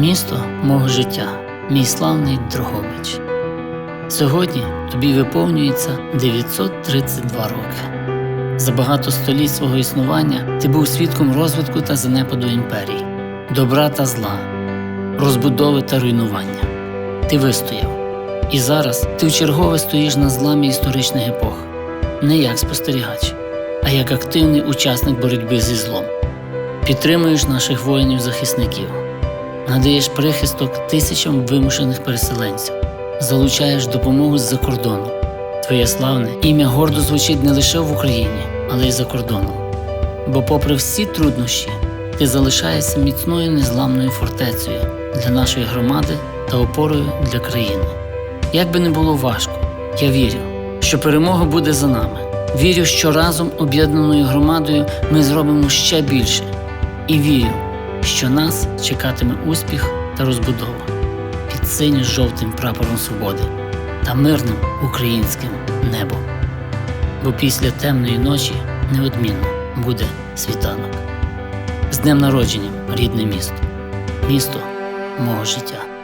Місто мого життя, мій славний Дрогобич. Сьогодні тобі виповнюється 932 роки. За багато століть свого існування ти був свідком розвитку та занепаду імперії, добра та зла, розбудови та руйнування. Ти вистояв. І зараз ти вчергове стоїш на зламі історичних епох, не як спостерігач, а як активний учасник боротьби зі злом. Підтримуєш наших воїнів-захисників, надаєш прихисток тисячам вимушених переселенців, залучаєш допомогу з-за кордону. Твоє славне ім'я гордо звучить не лише в Україні, але й за кордоном. Бо, попри всі труднощі, ти залишаєшся міцною незламною фортецею для нашої громади та опорою для країни. Як би не було важко, я вірю, що перемога буде за нами. Вірю, що разом об'єднаною громадою ми зробимо ще більше. І вірю, що нас чекатиме успіх та розбудова під синьо-жовтим прапором свободи та мирним українським небом. Бо після темної ночі неодмінно буде світанок. З днем народження, рідне місто, місто мого життя.